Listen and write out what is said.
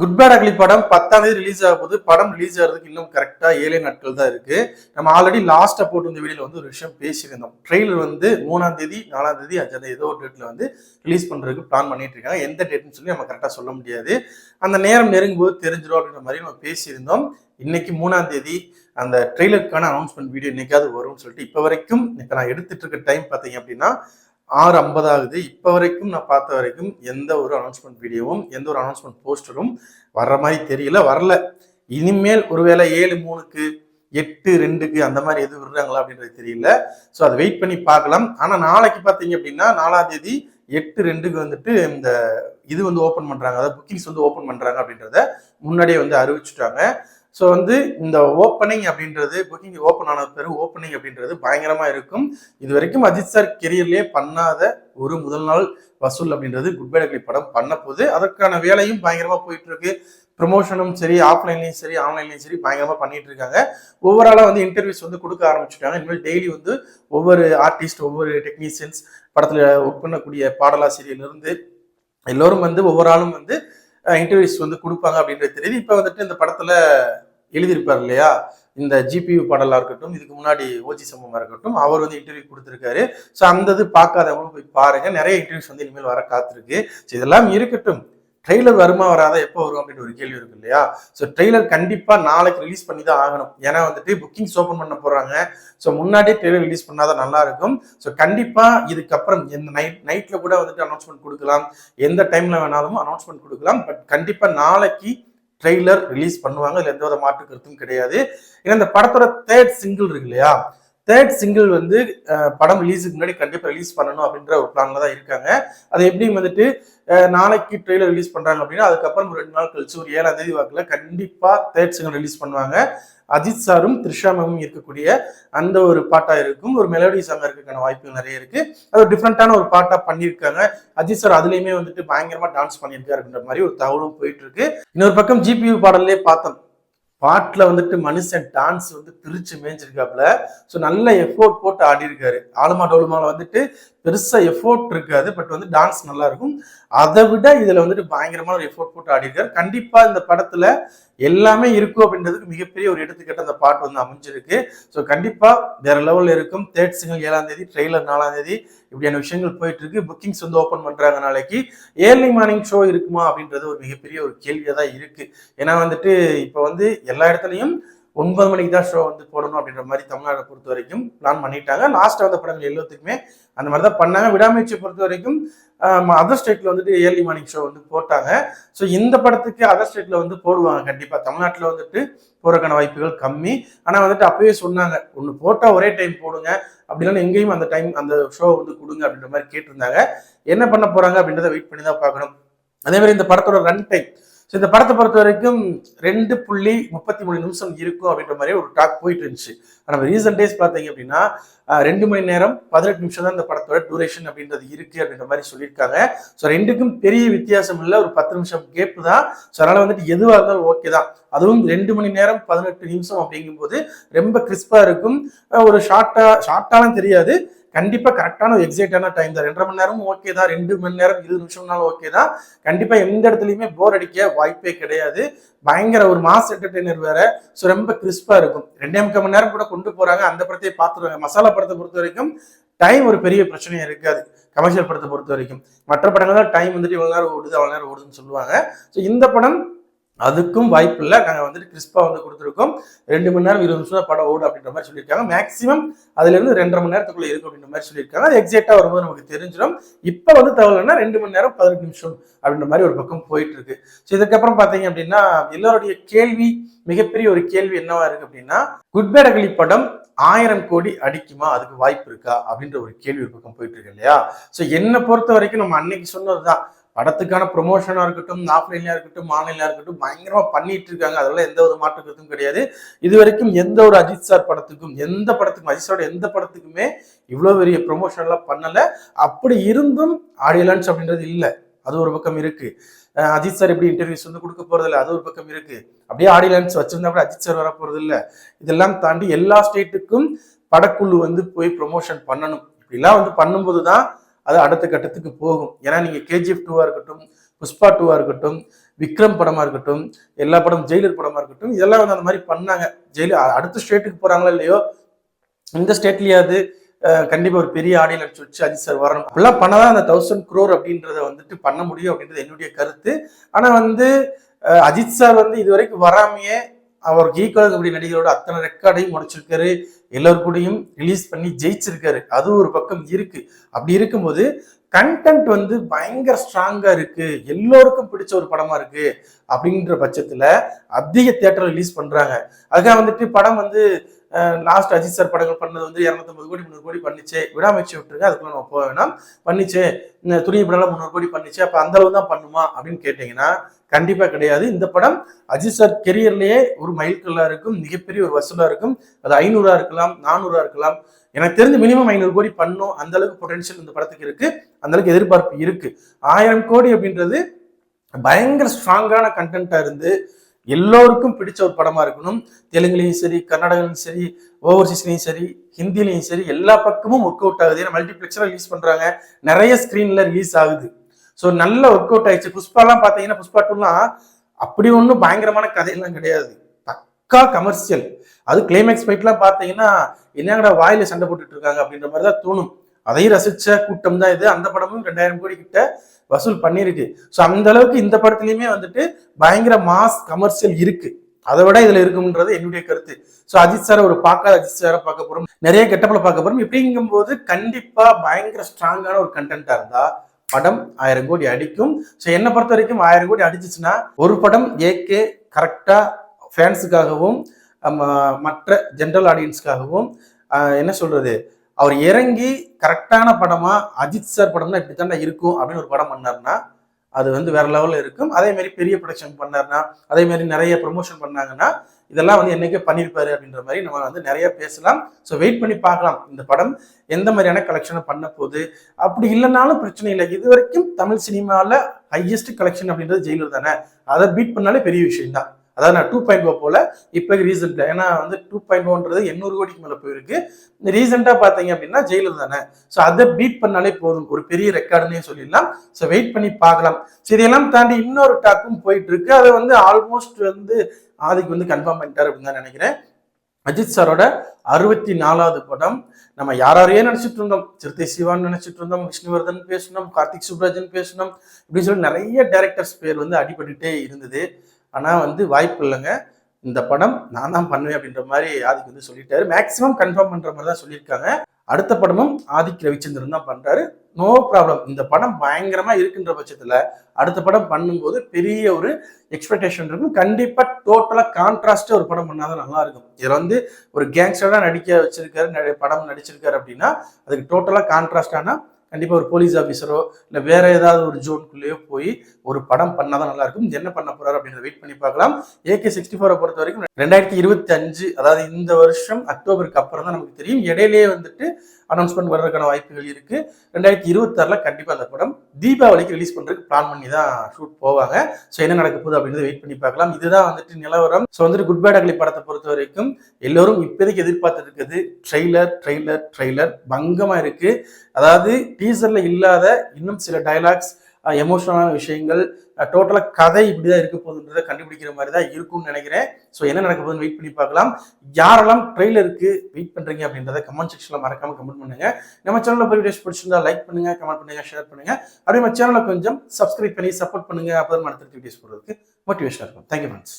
Good bad ugly படம் பத்தாம் தேதி ரிலீஸ் ஆக போது படம் ரிலீஸ் ஆகிறதுக்கு இன்னும் கரெக்டா ஏழே நாட்கள் தான் இருக்கு. நம்ம ஆல்ரெடி லாஸ்டா போட்டு இந்த வீடியோல வந்து ஒரு விஷயம் பேசியிருந்தோம். ட்ரெயிலர் வந்து மூணாம் தேதி நாலாம் தேதி அஞ்சாம் தேதி ஏதோ ஒரு டேட்ல வந்து ரிலீஸ் பண்றதுக்கு பிளான் பண்ணிட்டு இருக்காங்க. எந்த டேட்னு சொல்லி நம்ம கரெக்டா சொல்ல முடியாது. அந்த நேரம் நெருங்கும் போது தெரிஞ்சிடும் அப்படின்ற மாதிரி நம்ம பேசியிருந்தோம். இன்னைக்கு மூணாம் தேதி அந்த ட்ரெய்லருக்கான அனௌன்ஸ்மெண்ட் வீடியோ இன்னைக்காவது வரும்னு சொல்லிட்டு இப்போ வரைக்கும் இப்போ நான் எடுத்துட்டு இருக்க டைம் பார்த்தீங்க அப்படின்னா ஆறு ஐம்பது ஆகுது இப்போ வரைக்கும் நான் பார்த்த வரைக்கும் எந்த ஒரு அனௌன்ஸ்மெண்ட் வீடியோவும் எந்த ஒரு அனௌன்ஸ்மெண்ட் போஸ்டரும் வர்ற மாதிரி தெரியல வரல. இனிமேல் ஒருவேளை ஏழு மூணுக்கு எட்டு ரெண்டுக்கு அந்த மாதிரி எதுவும் விடுறாங்களா அப்படின்றது தெரியல. ஸோ அதை வெயிட் பண்ணி பார்க்கலாம். ஆனால் நாளைக்கு பார்த்தீங்க அப்படின்னா நாலாம் தேதி எட்டு ரெண்டுக்கு வந்துட்டு இந்த இது வந்து ஓப்பன் பண்ணுறாங்க அதாவது புக்கிங்ஸ் வந்து ஓப்பன் பண்ணுறாங்க அப்படின்றத முன்னாடியே வந்து அறிவிச்சுட்டாங்க. ஸோ வந்து இந்த ஓப்பனிங் அப்படின்றது புக்கிங் ஓப்பன் ஆன பிறகு ஓப்பனிங் அப்படின்றது பயங்கரமாக இருக்கும். இது வரைக்கும் அஜித் சார் கெரியர்லேயே பண்ணாத ஒரு முதல் நாள் வசூல் அப்படின்றது குட் பை டக்லி படம் பண்ண போது அதற்கான வேலையும் பயங்கரமாக போயிட்டு இருக்கு ப்ரொமோஷனும் சரி ஆஃப்லைன்லையும் சரி ஆன்லைன்லையும் சரி பயங்கரமாக பண்ணிட்டு இருக்காங்க ஓவராலாக வந்து இன்டர்வியூஸ் வந்து கொடுக்க ஆரம்பிச்சுட்டாங்க. இனிமேல் டெய்லி வந்து ஒவ்வொரு ஆர்டிஸ்ட் ஒவ்வொரு டெக்னீஷியன்ஸ் படத்தில் ஒர்க் பண்ணக்கூடிய பாடலாசிரியர்லேருந்து எல்லோரும் வந்து ஒவ்வொரு ஆளும் வந்து இன்டர்வியூஸ் வந்து கொடுப்பாங்க அப்படின்றது தெரியுது. இப்போ வந்துட்டு இந்த படத்தில் எழுதியிருப்பார் இல்லையா? இந்த ஜிபியு பாடலாக இருக்கட்டும் இதுக்கு முன்னாடி ஓஜி சம்பவமாக இருக்கட்டும் அவர் வந்து இன்டர்வியூ கொடுத்துருக்காரு. ஸோ அந்த இது பார்க்காதவங்களும் போய் பாருங்க. நிறைய இன்டர்வியூஸ் வந்து இனிமேல் வர காத்திருக்கு. ஸோ இதெல்லாம் இருக்கட்டும். ட்ரெய்லர் வருமா வராதா? எப்போ வரும் அப்படின்னு ஒரு கேள்வி இருக்கு இல்லையா? ஸோ ட்ரெய்லர் கண்டிப்பாக நாளைக்கு ரிலீஸ் பண்ணி தான் ஆகணும். ஏன்னா வந்துட்டு புக்கிங்ஸ் ஓப்பன் பண்ண போகிறாங்க ஸோ முன்னாடியே ட்ரெய்லர் ரிலீஸ் பண்ணாதான் நல்லா இருக்கும். ஸோ கண்டிப்பாக இதுக்கப்புறம் எந்த நைட் நைட்டில் கூட வந்துட்டு அனௌன்ஸ்மெண்ட் கொடுக்கலாம். எந்த டைமில் வேணாலும் அனௌன்ஸ்மெண்ட் கொடுக்கலாம். பட் கண்டிப்பாக நாளைக்கு ட்ரெய்லர் ரிலீஸ் பண்ணுவாங்க இதுல எந்த வித மாற்று கருத்தும் கிடையாது. ஏன்னா இந்த படத்தோட தேர்ட் சிங்கிள் இருக்கு இல்லையா? தேர்ட் சிங்கிள் வந்து படம் ரிலீஸுக்கு முன்னாடி கண்டிப்பாக ரிலீஸ் பண்ணணும் அப்படின்ற ஒரு பிளான்ல தான் இருக்காங்க. அது எப்படி வந்துட்டு நாளைக்கு ட்ரெய்லர் ரிலீஸ் பண்ணுறாங்க அப்படின்னா அதுக்கப்புறம் ஒரு ரெண்டு நாள் கழிச்சு ஒரு ஏழாம் தேதி வாக்கில் கண்டிப்பாக தேர்ட் சிங்கிள் ரிலீஸ் பண்ணுவாங்க. அஜித் சாரும் த்ரிஷா மேமும் இருக்கக்கூடிய அந்த ஒரு பாட்டாக இருக்கும். ஒரு மெலோடி சாங் இருக்கிறதுக்கான வாய்ப்புகள் நிறைய இருக்கு. அது ஒரு ஒரு பாட்டாக பண்ணியிருக்காங்க. அஜித் சார் அதுலேயுமே வந்துட்டு பயங்கரமாக டான்ஸ் பண்ணியிருக்காருன்ற மாதிரி ஒரு தகவலும் போயிட்டு இருக்கு. இன்னொரு பக்கம் ஜிபியு பாடல்லே பார்த்தோம். பாட்டில் வந்துட்டு மனுஷன் டான்ஸ் வந்து பிரிச்சு மேய்ஞ்சிருக்காப்புல. ஸோ நல்ல எஃபோர்ட் போட்டு ஆடி இருக்காரு ஆலுமா டோலுமால வந்துட்டு பெருசா எஃபோர்ட் இருக்காது பட் வந்து டான்ஸ் நல்லா இருக்கும். அதை விட இதுல வந்துட்டு பயங்கரமான ஒரு எஃபோர்ட் போட்டு ஆடி இருக்காரு கண்டிப்பா இந்த படத்துல எல்லாமே இருக்கும் அப்படின்றதுக்கு மிகப்பெரிய ஒரு எடுத்துக்கிட்ட அந்த பாட்டு வந்து அமைஞ்சிருக்கு. ஸோ கண்டிப்பாக வேற லெவலில் இருக்கும். தேர்ட் சிங்கிள் ஏழாம் தேதி ட்ரெய்லர் நாலாம் தேதி இப்படியான விஷயங்கள் போயிட்டு இருக்கு புக்கிங்ஸ் வந்து ஓப்பன் பண்ணுறாங்க நாளைக்கு. ஏர்லி மார்னிங் ஷோ இருக்குமா அப்படின்றது ஒரு மிகப்பெரிய ஒரு கேள்வியாக தான் இருக்கு. ஏன்னா வந்துட்டு இப்போ வந்து எல்லா இடத்துலையும் ஒன்பது மணிக்கு தான் ஷோ வந்து போடணும் அப்படின்ற மாதிரி தமிழ்நாட்டை பொறுத்த வரைக்கும் பிளான் பண்ணிட்டாங்க. லாஸ்ட்டாக வந்த படங்கள் எல்லாத்துக்குமே அந்த மாதிரி தான் பண்ணாங்க. விடாமுயற்சியை பொறுத்த வரைக்கும் அதர் ஸ்டேட்டில் வந்துட்டு ஏர்லி மார்னிங் ஷோ வந்து போட்டாங்க. ஸோ இந்த படத்துக்கு அதர் ஸ்டேட்டில் வந்து போடுவாங்க. கண்டிப்பாக தமிழ்நாட்டில் வந்துட்டு போகிறக்கான வாய்ப்புகள் கம்மி. ஆனால் வந்துட்டு அப்பயே சொன்னாங்க ஒன்று போட்டால் ஒரே டைம் போடுங்க. அப்படின்னா எங்கேயும் அந்த டைம் அந்த ஷோ வந்து கொடுங்க அப்படின்ற மாதிரி கேட்டிருந்தாங்க. என்ன பண்ண போகிறாங்க அப்படின்றத வெயிட் பண்ணி தான் பார்க்கணும். அதே மாதிரி இந்த படத்தோட ரன் டைம் ஸோ இந்த படத்தை பொறுத்த வரைக்கும் ரெண்டு புள்ளி முப்பத்தி மூணு நிமிஷம் இருக்கும் அப்படின்ற மாதிரி ஒரு டாக் போயிட்டு இருந்துச்சு. ஆனால் ரீசன்ட் டேஸ் பார்த்தீங்க அப்படின்னா ரெண்டு மணி நேரம் பதினெட்டு நிமிஷம் தான் இந்த படத்தோட டூரேஷன் அப்படின்றது இருக்கு அப்படின்ற மாதிரி சொல்லியிருக்காங்க. ஸோ ரெண்டுக்கும் பெரிய வித்தியாசம் இல்லை. ஒரு பத்து நிமிஷம் கேப்பு தான். ஸோ அதனால் வந்துட்டு எதுவாக இருந்தாலும் ஓகே தான். அதுவும் ரெண்டு மணி நேரம் பதினெட்டு நிமிஷம் அப்படிங்கும்போது ரொம்ப கிறிஸ்பாக இருக்கும். ஒரு ஷார்ட்டாக ஷார்ட்டாலாம் தெரியாது. கண்டிப்பா கரெக்டான எக்ஸைட்டான டைம் தான். ரெண்டரை மணி நேரம் ஓகே தான். ரெண்டு மணி நேரம் இருபது நிமிஷம்னாலும் ஓகே தான். கண்டிப்பா எந்த இடத்துலையுமே போர் அடிக்க வாய்ப்பே கிடையாது. பயங்கர ஒரு மாஸ் என்டர்டெய்னர் வேற. ஸோ ரொம்ப கிறிஸ்பா இருக்கும். ரெண்டே முக்கால் மணி நேரம் கூட கொண்டு போறாங்க. அந்த படத்தையே பார்த்துருவாங்க. மசாலா படத்தை பொறுத்த வரைக்கும் டைம் ஒரு பெரிய பிரச்சனையா இருக்காது. கமர்ஷியல் படத்தை பொறுத்த வரைக்கும். மற்ற படங்கள்லாம் டைம் வந்துட்டு இவ்வளோ நேரம் ஓடுது அவ்வளோ நேரம் ஓடுதுன்னு சொல்லுவாங்க. ஸோ இந்த படம் அதுக்கும் வாய்ப்பு இல்லை நாங்கள் வந்துட்டு கிறிஸ்பாக வந்து கொடுத்துருக்கோம். ரெண்டு மணி நேரம் இருபது நிமிஷம் படம் ஓடும் அப்படின்ற மாதிரி சொல்லியிருக்காங்க. மேக்ஸிமம் அதுலேருந்து ரெண்டரை மணி நேரத்துக்குள்ள இருக்கும் அப்படின்ற மாதிரி சொல்லியிருக்காங்க. அது எக்ஸாக்டா வரும்போது நமக்கு தெரிஞ்சிடும். இப்போ வந்து தகவல்னா ரெண்டு மணி நேரம் பதினெட்டு நிமிஷம் அப்படின்ற மாதிரி ஒரு பக்கம் போயிட்டு இருக்கு ஸோ இதுக்கப்புறம் பார்த்தீங்க அப்படின்னா எல்லாருடைய கேள்வி மிகப்பெரிய ஒரு கேள்வி என்னவா இருக்கு அப்படின்னா குட்பேடகளி படம் ஆயிரம் கோடி அடிக்குமா? அதுக்கு வாய்ப்பு இருக்கா? அப்படின்ற ஒரு கேள்வி ஒரு பக்கம் போயிட்டு இருக்கு இல்லையா? ஸோ என்னை பொறுத்த வரைக்கும் நம்ம அன்னைக்கு சொன்னதுதான். படத்துக்கான ப்ரொமோஷனாக இருக்கட்டும் ஆஃப்லைன்லையாக இருக்கட்டும் ஆன்லைன்லையாக இருக்கட்டும் பயங்கரமாக பண்ணிட்டு இருக்காங்க. அதெல்லாம் எந்த ஒரு மாற்று கருத்தும் கிடையாது. இது வரைக்கும் எந்த ஒரு அஜித் சார் படத்துக்கும் எந்த படத்துக்கும் அஜித் சாரோட எந்த படத்துக்குமே இவ்வளோ பெரிய ப்ரொமோஷன்லாம் பண்ணலை. அப்படி இருந்தும் ஆடியோ அப்படின்றது இல்லை. அது ஒரு பக்கம் இருக்கு. அஜித் சார் எப்படி இன்டர்வியூஸ் வந்து கொடுக்க போறது இல்லை அது ஒரு பக்கம் இருக்கு. அப்படியே ஆடியோ வச்சிருந்தா கூட அஜித் சார் வர போறது இல்லை. இதெல்லாம் தாண்டி எல்லா ஸ்டேட்டுக்கும் படக்குழு வந்து போய் ப்ரொமோஷன் பண்ணணும். இப்படிலாம் வந்து பண்ணும்போது தான் அது அடுத்த கட்டத்துக்கு போகும். ஏன்னா நீங்கள் கேஜிஎஃப் டூவாக இருக்கட்டும் புஷ்பா டூவாக இருக்கட்டும் விக்ரம் படமாக இருக்கட்டும் எல்லா படம் ஜெயிலர் படமாக இருக்கட்டும் இதெல்லாம் வந்து அந்த மாதிரி பண்ணாங்க. ஜெயிலர் அடுத்த ஸ்டேட்டுக்கு போகிறாங்களோ இல்லையோ? இந்த ஸ்டேட்லேயாவது கண்டிப்பாக ஒரு பெரிய ஆடியன்ஸ் வச்சு அஜித் சார் வரணும். அப்படிலாம் பண்ணாதான் அந்த தௌசண்ட் குரோர் அப்படின்றத வந்துட்டு பண்ண முடியும் அப்படின்றது என்னுடைய கருத்து. ஆனால் வந்து அஜித் சார் வந்து இது வரைக்கும் வராமையே அவருக்கு ஈக்குவலாக இருக்கக்கூடிய நடிகரோட அத்தனை ரெக்கார்டையும் முடிச்சிருக்காரு. எல்லோருக்கூடையும் கூடயும் ரிலீஸ் பண்ணி ஜெயிச்சிருக்காரு. அது ஒரு பக்கம் இருக்கு. அப்படி இருக்கும்போது கண்டென்ட் வந்து பயங்கர ஸ்ட்ராங்கா இருக்கு. எல்லோருக்கும் பிடிச்ச ஒரு படமா இருக்கு அப்படின்ற பட்சத்துல அதிக தியேட்டர் ரிலீஸ் பண்றாங்க. அதுக்காக வந்துட்டு படம் வந்து லாஸ்ட் அஜித் சார் படங்கள் பண்ணது வந்து இரநூத்தம்பது கோடி முந்நூறு கோடி பண்ணிச்சு. விடாமச்சு விட்டுருங்க அதுக்குள்ள நம்ம போக வேணாம். பண்ணிச்சு. இந்த துணி படம் முந்நூறு கோடி பண்ணிச்சு. அப்ப அந்த அளவு தான் பண்ணுமா அப்படின்னு கேட்டீங்கன்னா கண்டிப்பாக கிடையாது. இந்த படம் அஜித் சார் கெரியர்லேயே ஒரு மைல்கல்லாக இருக்கும் மிகப்பெரிய ஒரு வசூலாக இருக்கும். அது ஐநூறாக இருக்கலாம் நானூறாக இருக்கலாம். எனக்கு தெரிஞ்சு மினிமம் ஐநூறு கோடி பண்ணும். அந்த அளவுக்கு பொட்டன்ஷியல் இந்த படத்துக்கு இருக்கு. அந்த அளவுக்கு எதிர்பார்ப்பு இருக்கு. ஆயிரம் கோடி அப்படின்றது பயங்கர ஸ்ட்ராங்கான கண்டென்ட்டாக இருந்து எல்லோருக்கும் பிடிச்ச ஒரு படமா இருக்கணும். தெலுங்குலையும் சரி கன்னடலையும் சரி ஓவர்சீஸ்லையும் சரி ஹிந்திலையும் சரி எல்லா பக்கமும் ஒர்க் அவுட் ஆகுது. ஏன்னா மல்டிபிளெக்ஸ்ல ரிலீஸ் பண்றாங்க. நிறைய ஸ்க்ரீனில் ரிலீஸ் ஆகுது. ஸோ நல்ல ஒர்க் அவுட் ஆயிடுச்சு. புஷ்பாலாம் பார்த்தீங்கன்னா புஷ்பா டூலாம் அப்படி ஒன்றும் பயங்கரமான கதையெல்லாம் கிடையாது. பக்கா கமர்ஷியல் அது கிளைமேக்ஸ் ஃபைட்லாம் பார்த்தீங்கன்னா என்னங்கடா வாயில சண்டை போட்டுட்டு இருக்காங்க அப்படின்ற மாதிரி தான் தோணும். அதையும் ரசிச்ச கூட்டம் தான் இது. அந்த படமும் ரெண்டாயிரம் கோடி கிட்ட வசூல் பண்ணியிருக்கு. ஸோ அந்த அளவுக்கு இந்த படத்துலையுமே வந்துட்டு பயங்கர மாஸ் கமர்ஷியல் இருக்கு. அதை விட இதுல இருக்கும்ன்றது என்னுடைய கருத்து. ஸோ அஜித் சார் ஒரு பார்க்காத அஜித் சாரை பார்க்க போறோம். நிறைய கெட்டப்பில் பார்க்க போறோம். இப்படிங்கும்போது கண்டிப்பா பயங்கர ஸ்ட்ராங்கான ஒரு கண்டென்ட்டா இருந்தா படம் ஆயிரம் கோடி அடிக்கும். ஸோ என்னை பொறுத்த வரைக்கும் ஆயிரம் கோடி அடிச்சிச்சுன்னா ஒரு படம் ஏகே கரெக்டாக ஃபேன்ஸுக்காகவும் மற்ற ஜென்ரல் ஆடியன்ஸ்க்காகவும் என்ன சொல்றது? அவர் இறங்கி கரெக்டான படமா அஜித் சார் படம்னா இப்படி இப்படித்தானே இருக்கும் அப்படின்னு ஒரு படம் பண்ணாருன்னா அது வந்து வேற லெவலில் இருக்கும். அதே மாதிரி பெரிய ப்ரொடக்ஷன் பண்ணாருன்னா அதே மாதிரி நிறைய ப்ரொமோஷன் பண்ணாங்கன்னா இதெல்லாம் வந்து என்னைக்கே பண்ணியிருப்பாரு அப்படின்ற மாதிரி நம்ம வந்து நிறைய பேசலாம். ஸோ வெயிட் பண்ணி பார்க்கலாம் இந்த படம் எந்த மாதிரியான கலெக்ஷனை பண்ண போகுது. அப்படி இல்லைனாலும் பிரச்சனை இல்லை. இது வரைக்கும் தமிழ் சினிமாவில் ஹையஸ்ட் கலெக்ஷன் அப்படின்றது ஜெயிலர் தானே. அதை பீட் பண்ணாலே பெரிய விஷயம் தான் அதாவது நான் டூ பாயிண்ட் ஓ போல இப்போ ரீசெண்டாக ஏன்னா வந்து டூ பாயிண்ட் ஓன்றது எண்ணூறு கோடிக்கு மேலே போயிருக்கு. ரீசெண்டாக பார்த்தீங்க அப்படின்னா ஜெயிலர் தானே. ஸோ அதை பீட் பண்ணாலே போதும். ஒரு பெரிய ரெக்கார்டுன்னே சொல்லிடலாம். ஸோ வெயிட் பண்ணி பார்க்கலாம். சரி இதெல்லாம் தாண்டி இன்னொரு டாக்கும் போயிட்டு இருக்கு அதை வந்து ஆல்மோஸ்ட் வந்து ஆதிக்கு வந்து கன்ஃபார்ம் பண்ணிட்டார் அப்படின்னு தான் நினைக்கிறேன். அஜித் சாரோட அறுபத்தி நாலாவது படம். நம்ம யாரையே நினைச்சிட்டு இருந்தோம். சிறுத்தை சிவான்னு நினைச்சிட்டு இருந்தோம். விஷ்ணுவர்தன் பேசணும். கார்த்திக் சுப்ராஜன் பேசணும். இப்படின்னு சொல்லி நிறைய டேரக்டர்ஸ் பேர் வந்து அடிபட்டுட்டே இருந்தது. ஆனால் வந்து வாய்ப்பு இல்லைங்க. இந்த படம் நான் தான் பண்ணுவேன் அப்படின்ற மாதிரி ஆதிக்கு வந்து சொல்லிட்டாரு. மேக்ஸிமம் கன்ஃபார்ம் பண்ணுற மாதிரி தான் சொல்லியிருக்காங்க. அடுத்த படமும் ஆதிக் ரவிச்சந்திரன் தான் பண்ணுறாரு நோ ப்ராப்ளம் இந்த படம் பயங்கரமாக இருக்கின்ற பட்சத்தில் அடுத்த படம் பண்ணும்போது பெரிய ஒரு எக்ஸ்பெக்டேஷன் இருக்கும். கண்டிப்பாக டோட்டலாக கான்ட்ராஸ்ட்டு ஒரு படம் பண்ணாதான் நல்லா இருக்கும். இதில் வந்து ஒரு கேங்ஸ்டராக நடிக்க வச்சிருக்காரு படம் நடிச்சிருக்காரு அப்படின்னா அதுக்கு டோட்டலாக கான்ட்ராஸ்டானா கண்டிப்பாக ஒரு போலீஸ் ஆஃபீஸரோ இல்லை வேற ஏதாவது ஒரு ஜோனுக்குள்ளேயோ போய் ஒரு படம் பண்ணாதான் நல்லா இருக்கும் என்ன பண்ண போறாரு அப்படின்றத வெயிட் பண்ணி பார்க்கலாம். ஏகே சிக்ஸ்டி ஃபோரை பொறுத்த வரைக்கும் ரெண்டாயிரத்தி இருபத்தி அஞ்சு அதாவது இந்த வருஷம் அக்டோபருக்கு அப்புறம் தான் நமக்கு தெரியும். இடையிலேயே வந்துட்டு அனௌன்ஸ்மெண்ட் வர்றதுக்கான வாய்ப்புகள் இருக்கு. ரெண்டாயிரத்தி இருபத்தாறுல கண்டிப்பா அந்த படம் தீபாவளிக்கு ரிலீஸ் பண்றதுக்கு பிளான் பண்ணி தான் ஷூட் போவாங்க. ஸோ என்ன நடக்க போகுது அப்படின்றத வெயிட் பண்ணி பார்க்கலாம். இதுதான் வந்துட்டு நிலவரம். ஸோ வந்துட்டு குட் பேட் அகலி படத்தை பொறுத்த வரைக்கும் எல்லோரும் இப்போதைக்கு எதிர்பார்த்துட்டு இருக்குது. ட்ரெய்லர் ட்ரெய்லர் ட்ரெய்லர் பங்கமா இருக்கு. அதாவது டீசர்ல இல்லாத இன்னும் சில டைலாக்ஸ் எமோஷனலான விஷயங்கள் டோட்டலாக கதை இப்படி தான் இருக்க போகுதுன்றதை கண்டுபிடிக்கிற மாதிரி தான் இருக்கும்னு நினைக்கிறேன். ஸோ என்ன நடக்க போகுதுன்னு வெயிட் பண்ணி பார்க்கலாம். யாரெல்லாம் ட்ரெய்லருக்கு வெயிட் பண்ணுறீங்க அப்படின்றத கமெண்ட் செக்ஷனில் மறக்காம கமெண்ட் பண்ணுங்க. நம்ம சேனலில் போய் வீடியோஸ் பிடிச்சிருந்தா லைக் பண்ணுங்க கமெண்ட் பண்ணுங்க ஷேர் பண்ணுங்க. அப்படியே நம்ம சேனலை கொஞ்சம் சப்ஸ்கிரைப் பண்ணி சப்போர்ட் பண்ணுங்க. அப்போ தான் அடுத்த வீடியோஸ் போடுறதுக்கு மோட்டிவேஷனாக இருக்கும். Thank you friends